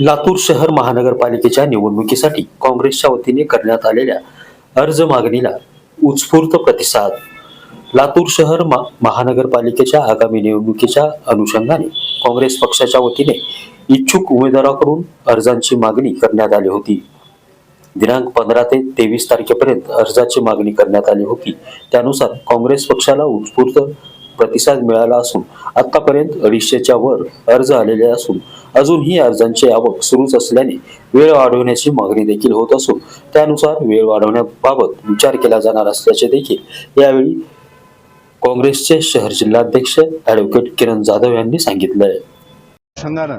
लातूर शहर महानगरपालिकेच्या निवडणुकीसाठी काँग्रेसच्या वतीने करण्यात आलेल्या अर्ज मागणीला उत्स्फूर्त प्रतिसाद. लातूर शहर मा- महानगरपालिकेच्या आगामी निवडणुकीच्या अनुषंगाने काँग्रेस पक्षाच्या वतीने इच्छुक उमेदवाराकडून अर्जांची मागणी करण्यात आली होती. दिनांक पंधरा ते तेवीस तारखेपर्यंत अर्जाची मागणी करण्यात आली होती. त्यानुसार काँग्रेस पक्षाला उत्स्फूर्त प्रतिसाद मिळाला असून आतापर्यंत अडीचशेच्या वर अर्ज आलेले असून अजूनही अर्जांची आवक सुरूच असल्याने वेळ वाढवण्याची मागणी देखील होत असून त्यानुसार वेळ वाढवण्याबाबत विचार केला जाणार असल्याचे देखील यावेळी काँग्रेसचे शहर जिल्हाध्यक्ष ॲडव्होकेट किरण जाधव यांनी सांगितलंय आहे.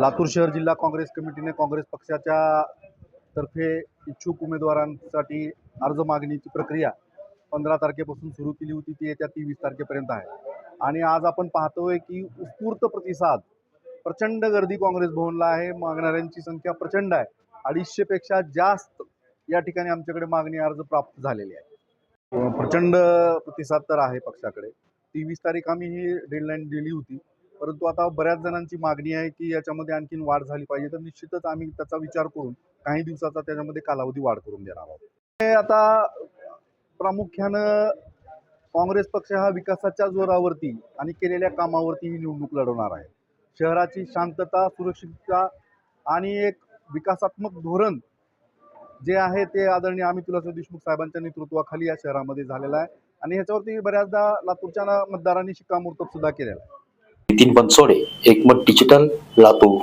लातूर शहर जिल्हा काँग्रेस कमिटीने काँग्रेस पक्षाच्या तर्फे इच्छुक उमेदवारांसाठी अर्ज मागणीची प्रक्रिया पंधरा तारखेपासून सुरू केली होती ती येत्या तेवीस तारखेपर्यंत आहे. आणि आज आपण पाहतोय की उत्स्फूर्त प्रतिसाद प्रचंड गर्दी काँग्रेस भवनला आहे. मागणाऱ्यांची संख्या प्रचंड आहे. अडीचशेपेक्षा जास्त या ठिकाणी आमच्याकडे मागणी अर्ज प्राप्त झालेले आहे प्रचंड प्रतिसाद तर आहे पक्षाकडे. तेवीस तारीख आम्ही ही डेडलाईन दिली होती. परंतु आता बऱ्याच जणांची मागणी आहे की याच्यामध्ये आणखीन वाढ झाली पाहिजे. तर निश्चितच आम्ही त्याचा विचार करून काही दिवसाचा त्याच्यामध्ये कालावधी वाढ करून देणार आहोत. आता प्रामुख्यानं काँग्रेस पक्ष हा विकासाच्या जोरावरती आणि केलेल्या कामावरती ही निवडणूक लढवणार आहे. शहराची शांतता सुरक्षितता आणि एक विकासात्मक धोरण जे आहे ते आदरणीय अमित तुलासो देशमुख साहेबांच्या नेतृत्वाखाली या शहरामध्ये झालेलं आहे. आणि ह्याच्यावरती बऱ्याचदा लातूरच्या ना- मतदारांनी शिक्कामोर्तब सुद्धा केलेला आहे. Nitin Bansode Ekmat digital Latur.